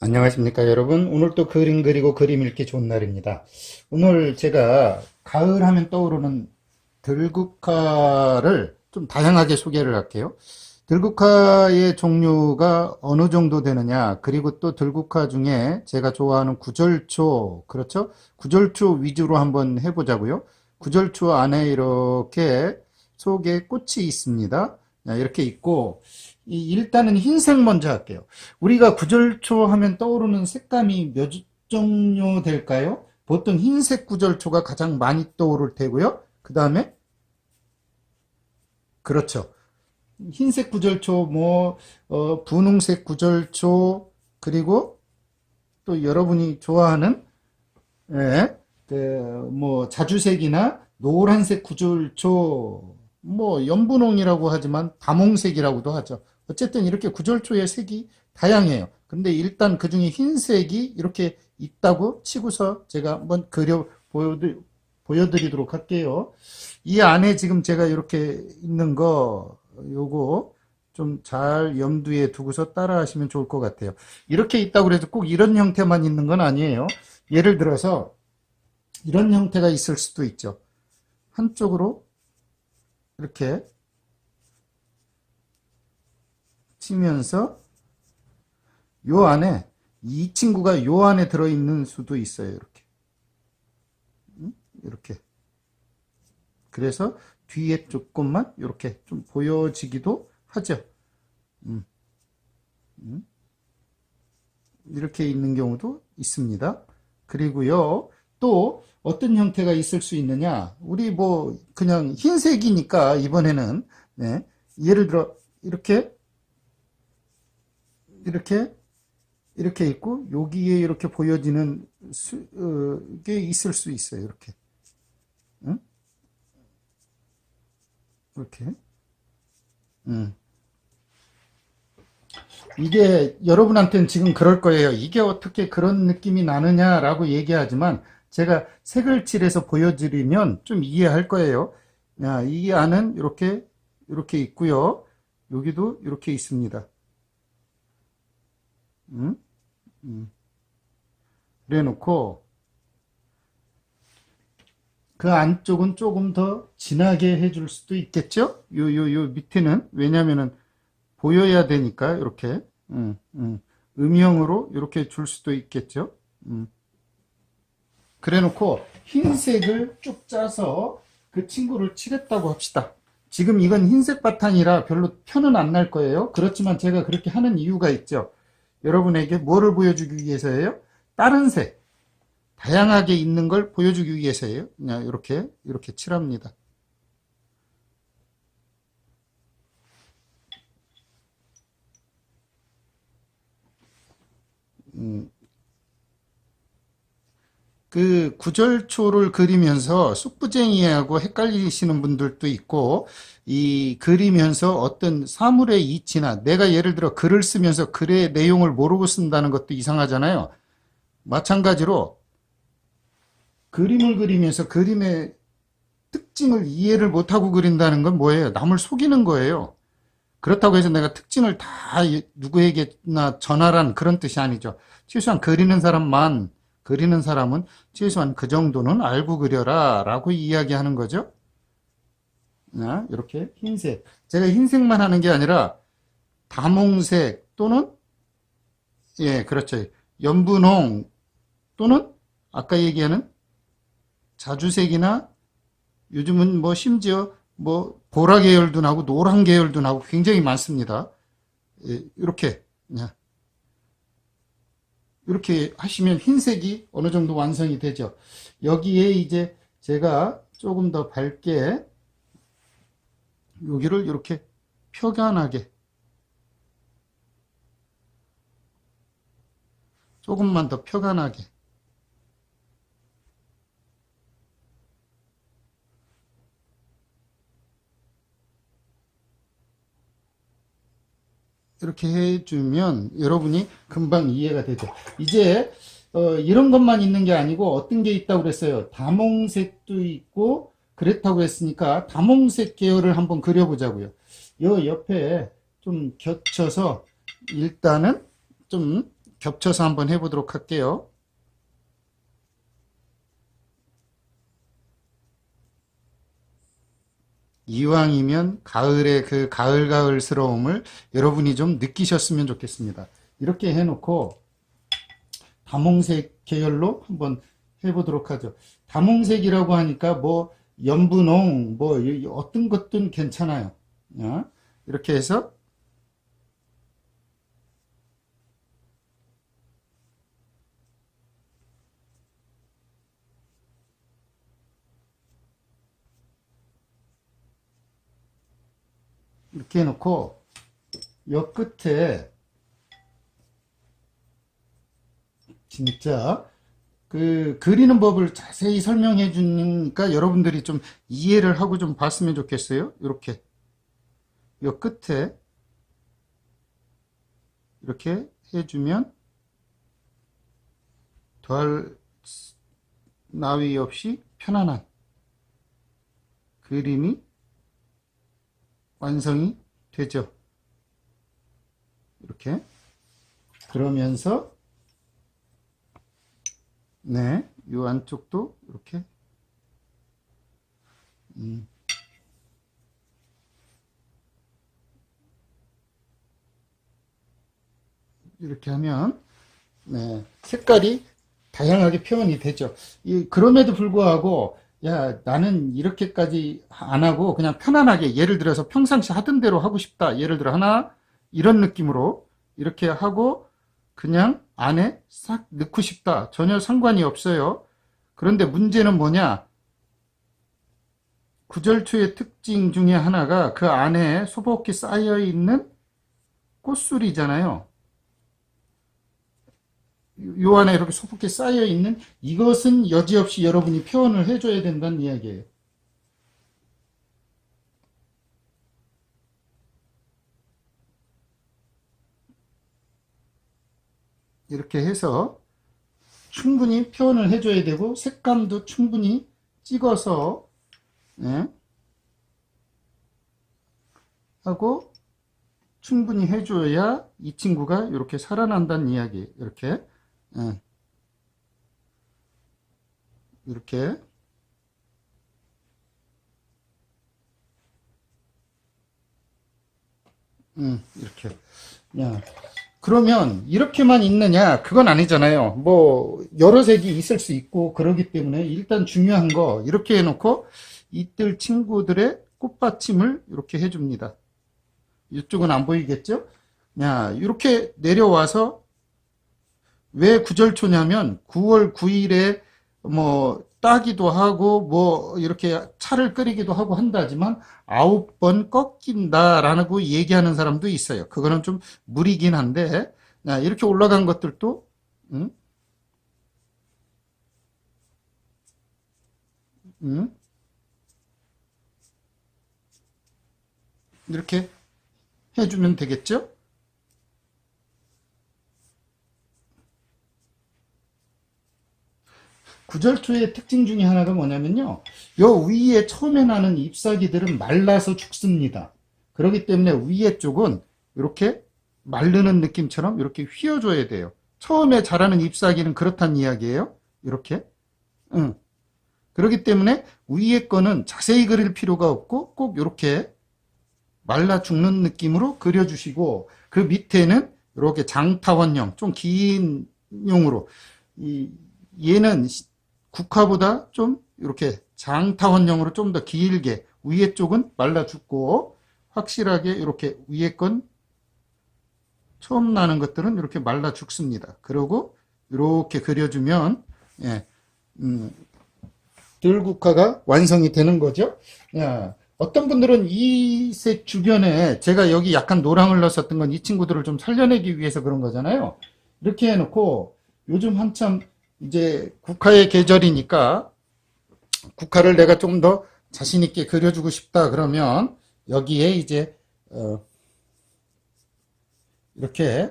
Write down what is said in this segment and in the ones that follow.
안녕하십니까 여러분. 오늘 또 그림 그리고 그림 읽기 좋은 날입니다. 오늘 제가 가을 하면 떠오르는 들국화를 좀 다양하게 소개를 할게요. 들국화의 종류가 어느 정도 되느냐 그리고 또 들국화 중에 제가 좋아하는 구절초 그렇죠? 구절초 위주로 한번 해보자고요. 구절초 안에 이렇게 속에 꽃이 있습니다. 이렇게 있고 이 일단은 흰색 먼저 할게요. 우리가 구절초 하면 떠오르는 색감이 몇 종류 될까요? 보통 흰색 구절초가 가장 많이 떠오를 테고요. 그 다음에 그렇죠. 흰색 구절초, 뭐 어, 분홍색 구절초, 그리고 또 여러분이 좋아하는 예, 그 뭐 자주색이나 노란색 구절초, 뭐 연분홍이라고 하지만 다몽색이라고도 하죠. 어쨌든 이렇게 구절초의 색이 다양해요. 근데 일단 그 중에 흰색이 이렇게 있다고 치고서 제가 한번 그려 보여드, 보여드리도록 할게요. 이 안에 지금 제가 이렇게 있는 거, 요거 좀 잘 염두에 두고서 따라 하시면 좋을 것 같아요. 이렇게 있다고 해서 꼭 이런 형태만 있는 건 아니에요. 예를 들어서 이런 형태가 있을 수도 있죠. 한쪽으로 이렇게 치면서 요 안에 이 친구가 요 안에 들어있는 수도 있어요. 이렇게 음? 이렇게 그래서 뒤에 조금만 이렇게 좀 보여지기도 하죠. 음. 음. 이렇게 있는 경우도 있습니다. 그리고요 또 어떤 형태가 있을 수 있느냐 우리 뭐 그냥 흰색이니까 이번에는 네. 예를 들어 이렇게 이렇게 이렇게 있고 여기에 이렇게 보여지는 수, 어, 게 있을 수 있어요. 이렇게 응? 이렇게 응. 이게 여러분한테는 지금 그럴 거예요. 이게 어떻게 그런 느낌이 나느냐라고 얘기하지만 제가 색을 칠해서 보여드리면 좀 이해할 거예요. 야, 이 안은 이렇게 이렇게 있고요. 여기도 이렇게 있습니다. 음? 음. 그래 놓고 그 안쪽은 조금 더 진하게 해줄 수도 있겠죠? 요, 요, 요 밑에는 왜냐면은 보여야 되니까 이렇게 음, 음. 음영으로 이렇게 줄 수도 있겠죠? 음. 그래 놓고 흰색을 쭉 짜서 그 친구를 칠했다고 합시다. 지금 이건 흰색 바탕이라 별로 편은 안 날 거예요. 그렇지만 제가 그렇게 하는 이유가 있죠. 여러분에게 뭐를 보여주기 위해서예요? 다른 색, 다양하게 있는 걸 보여주기 위해서예요. 그냥 이렇게, 이렇게 칠합니다. 그 구절초를 그리면서 쑥부쟁이하고 헷갈리시는 분들도 있고 이 그리면서 어떤 사물의 이치나 내가 예를 들어 글을 쓰면서 글의 내용을 모르고 쓴다는 것도 이상하잖아요. 마찬가지로 그림을 그리면서 그림의 특징을 이해를 못하고 그린다는 건 뭐예요? 남을 속이는 거예요. 그렇다고 해서 내가 특징을 다 누구에게나 전하란 그런 뜻이 아니죠. 최소한 그리는 사람만 그리는 사람은 최소한 그 정도는 알고 그려라 라고 이야기하는 거죠. 이렇게 흰색. 제가 흰색만 하는 게 아니라 다몽색 또는 예, 그렇죠. 연분홍 또는 아까 얘기하는 자주색이나 요즘은 뭐 심지어 뭐 보라 계열도 나고 노란 계열도 나고 굉장히 많습니다. 예, 이렇게 이렇게 하시면 흰색이 어느 정도 완성이 되죠. 여기에 이제 제가 조금 더 밝게 여기를 이렇게 표현하게 조금만 더 표현하게 이렇게 해주면 여러분이 금방 이해가 되죠. 이제 어, 이런 것만 있는 게 아니고 어떤 게 있다고 그랬어요. 다몽색도 있고 그랬다고 했으니까 다몽색 계열을 한번 그려보자고요. 요 옆에 좀 겹쳐서 일단은 좀 겹쳐서 한번 해보도록 할게요. 이왕이면 가을의 그 가을가을스러움을 여러분이 좀 느끼셨으면 좋겠습니다. 이렇게 해놓고 다몽색 계열로 한번 해보도록 하죠. 다몽색이라고 하니까 뭐 연분홍 뭐 이- 어떤 것든 괜찮아요. 어? 이렇게 해서 이렇게 해놓고 요 끝에 진짜 그 그리는 법을 자세히 설명해 주니까 여러분들이 좀 이해를 하고 좀 봤으면 좋겠어요. 이렇게 요 끝에 이렇게 해주면 더할 나위 없이 편안한 그림이 완성이 되죠. 이렇게 그러면서 네, 이 안쪽도 이렇게 음. 이렇게 하면 네, 색깔이 다양하게 표현이 되죠. 이, 그럼에도 불구하고 야, 나는 이렇게까지 안 하고 그냥 편안하게 예를 들어서 평상시 하던 대로 하고 싶다. 예를 들어 하나 이런 느낌으로 이렇게 하고 그냥 안에 싹 넣고 싶다. 전혀 상관이 없어요. 그런데 문제는 뭐냐? 구절초의 특징 중에 하나가 그 안에 소복히 쌓여 있는 꽃술이잖아요. 요 안에 이렇게 소복히 쌓여 있는 이것은 여지없이 여러분이 표현을 해줘야 된다는 이야기예요. 이렇게 해서 충분히 표현을 해줘야 되고 색감도 충분히 찍어서 예, 하고 충분히 해줘야 이 친구가 이렇게 살아난다는 이야기 이렇게 예. 이렇게 음, 이렇게 야, 그러면 이렇게만 있느냐? 그건 아니잖아요. 뭐 여러 색이 있을 수 있고 그러기 때문에 일단 중요한 거 이렇게 해놓고 이들 친구들의 꽃받침을 이렇게 해줍니다. 이쪽은 안 보이겠죠? 야, 이렇게 내려와서 왜 구절초냐면 9월 9일에 뭐 따기도 하고 뭐 이렇게 차를 끓이기도 하고 한다지만 아홉 번 꺾인다라고 얘기하는 사람도 있어요. 그거는 좀 무리긴 한데 야, 이렇게 올라간 것들도 응? 응? 이렇게 해주면 되겠죠? 구절초의 특징 중에 하나가 뭐냐면요. 요 위에 처음에 나는 잎사귀들은 말라서 죽습니다. 그렇기 때문에 위에 쪽은 이렇게 마르는 느낌처럼 이렇게 휘어줘야 돼요. 처음에 자라는 잎사귀는 그렇단 이야기예요. 이렇게. 응. 그렇기 때문에 위에 거는 자세히 그릴 필요가 없고 꼭 이렇게 말라 죽는 느낌으로 그려주시고 그 밑에는 이렇게 장타원형 좀 긴 용으로 이 얘는 국화보다 좀 이렇게 장타원형으로 좀 더 길게 위에 쪽은 말라 죽고 확실하게 이렇게 위에 건 처음 나는 것들은 이렇게 말라 죽습니다. 그리고 이렇게 그려주면 예, 음, 들국화가 완성이 되는 거죠. 야, 어떤 분들은 이 색 주변에 제가 여기 약간 노랑을 넣었었던 건 이 친구들을 좀 살려내기 위해서 그런 거잖아요. 이렇게 해놓고 요즘 한참 이제 국화의 계절이니까 국화를 내가 좀더 자신 있게 그려주고 싶다 그러면 여기에 이제 어, 이렇게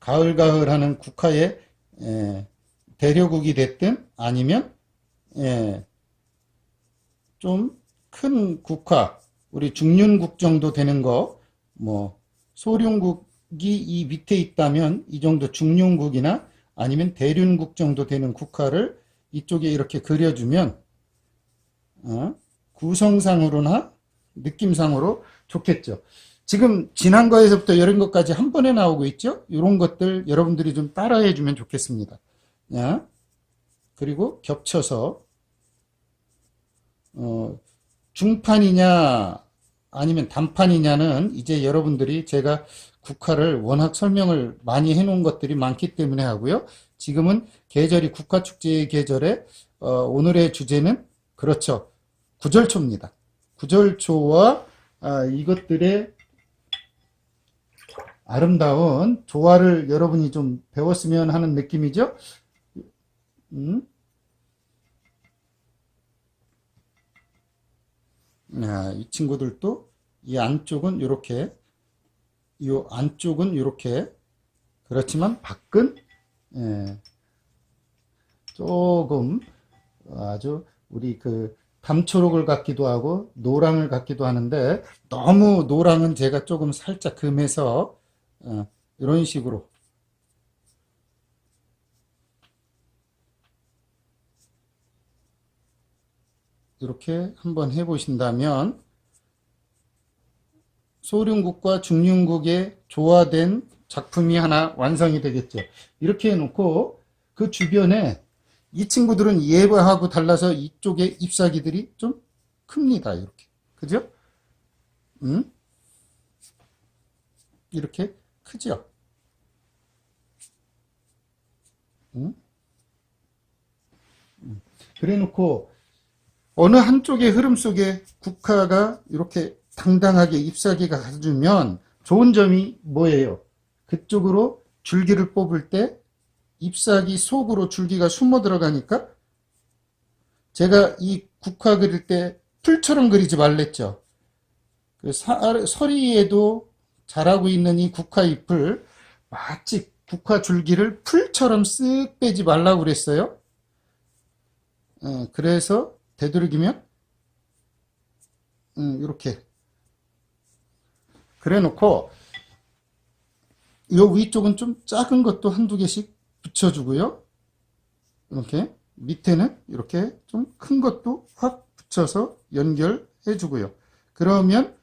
가을가을 하는 국화의 에, 대려국이 됐든 아니면 예, 좀큰 국화, 우리 중륜국 정도 되는 거, 뭐, 소륜국이 이 밑에 있다면 이 정도 중륜국이나 아니면 대륜국 정도 되는 국화를 이쪽에 이렇게 그려주면 어, 구성상으로나 느낌상으로 좋겠죠. 지금 지난 거에서부터 이런 것까지 한 번에 나오고 있죠. 이런 것들 여러분들이 좀 따라해 주면 좋겠습니다. 야, 그리고 겹쳐서 어, 중판이냐 아니면 단판이냐는 이제 여러분들이 제가 국화를 워낙 설명을 많이 해놓은 것들이 많기 때문에 하고요. 지금은 계절이 국화축제의 계절에 어, 오늘의 주제는 그렇죠. 구절초입니다. 구절초와 아, 이것들의 아름다운 조화를 여러분이 좀 배웠으면 하는 느낌이죠. 음? 아, 이 친구들도 이 안쪽은 이렇게, 이 안쪽은 이렇게. 그렇지만 밖은 예, 조금 아주 우리 그 담초록을 갖기도 하고 노랑을 갖기도 하는데 너무 노랑은 제가 조금 살짝 금해서 어, 이런 식으로. 이렇게 한번 해보신다면 소륜국과 중륜국의 조화된 작품이 하나 완성이 되겠죠. 이렇게 해놓고 그 주변에 이 친구들은 얘하고 달라서 이쪽에 잎사귀들이 좀 큽니다. 이렇게. 그죠? 음? 이렇게 크죠? 음? 음. 그래 놓고 어느 한쪽의 흐름 속에 국화가 이렇게 당당하게 잎사귀가 가주면 좋은 점이 뭐예요? 그쪽으로 줄기를 뽑을 때 잎사귀 속으로 줄기가 숨어 들어가니까 제가 이 국화 그릴 때 풀처럼 그리지 말랬죠. 그 사- 서리에도 자라고 있는 이 국화 잎을 마치 국화 줄기를 풀처럼 쓱 빼지 말라고 그랬어요. 어, 그래서 되도록이면 음, 이렇게 그래 놓고 요 위쪽은 좀 작은 것도 한두 개씩 붙여주고요. 이렇게 밑에는 이렇게 좀 큰 것도 확 붙여서 연결해 주고요. 그러면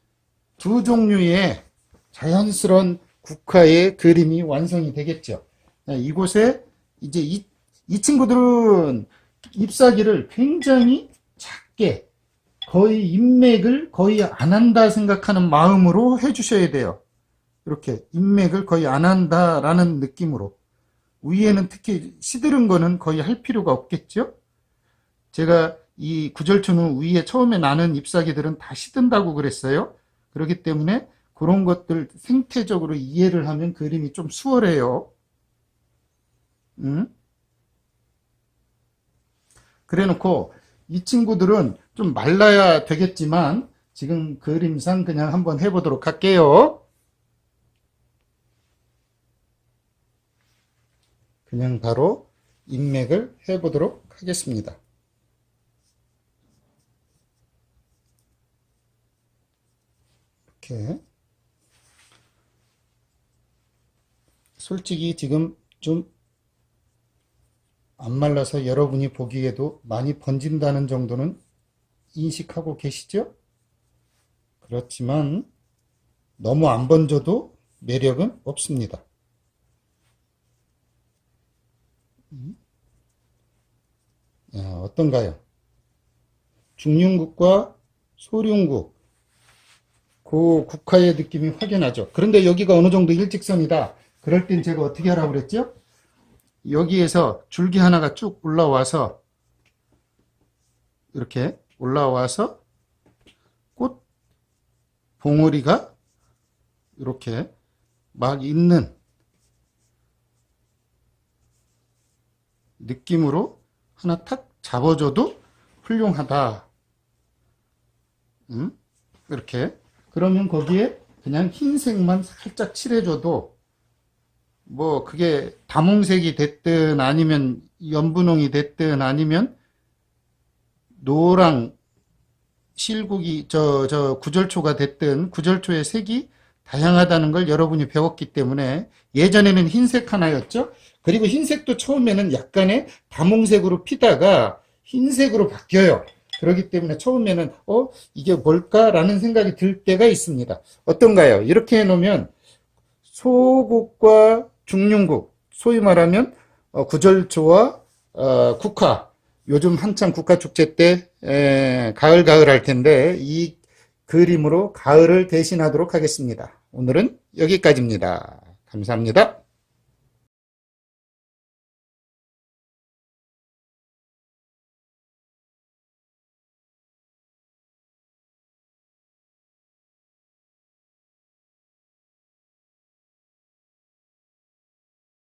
두 종류의 자연스러운 국화의 그림이 완성이 되겠죠. 네, 이곳에 이제 이, 이 친구들은 잎사귀를 굉장히 작게 거의 인맥을 거의 안 한다 생각하는 마음으로 해주셔야 돼요. 이렇게 인맥을 거의 안 한다라는 느낌으로 위에는 특히 시드른 거는 거의 할 필요가 없겠죠. 제가 이 구절초는 위에 처음에 나는 잎사귀들은 다 시든다고 그랬어요. 그렇기 때문에 그런 것들 생태적으로 이해를 하면 그림이 좀 수월해요. 음? 그래 놓고 이 친구들은 좀 말라야 되겠지만 지금 그림상 그냥 한번 해보도록 할게요. 그냥 바로 인맥을 해보도록 하겠습니다. 이렇게 솔직히 지금 좀 안 말라서 여러분이 보기에도 많이 번진다는 정도는 인식하고 계시죠? 그렇지만 너무 안 번져도 매력은 없습니다. 야, 어떤가요? 중륜국과 소륜국 그 국화의 느낌이 확연하죠. 그런데 여기가 어느 정도 일직선이다. 그럴 땐 제가 어떻게 하라고 그랬죠? 여기에서 줄기 하나가 쭉 올라와서 이렇게 올라와서 꽃 봉오리가 이렇게 막 있는 느낌으로 하나 탁 잡아줘도 훌륭하다. 음? 이렇게. 그러면 거기에 그냥 흰색만 살짝 칠해줘도 뭐 그게 다몽색이 됐든 아니면 연분홍이 됐든 아니면 노랑 실국이 저 저 구절초가 됐든 구절초의 색이 다양하다는 걸 여러분이 배웠기 때문에 예전에는 흰색 하나였죠. 그리고 흰색도 처음에는 약간의 다몽색으로 피다가 흰색으로 바뀌어요. 그렇기 때문에 처음에는 어 이게 뭘까라는 생각이 들 때가 있습니다. 어떤가요? 이렇게 해놓으면 소국과 중륜국, 소위 말하면 어, 구절초와 어, 국화. 요즘 한창 국화 축제 때 에, 가을 가을 할 텐데 이 그림으로 가을을 대신하도록 하겠습니다. 오늘은 여기까지입니다. 감사합니다.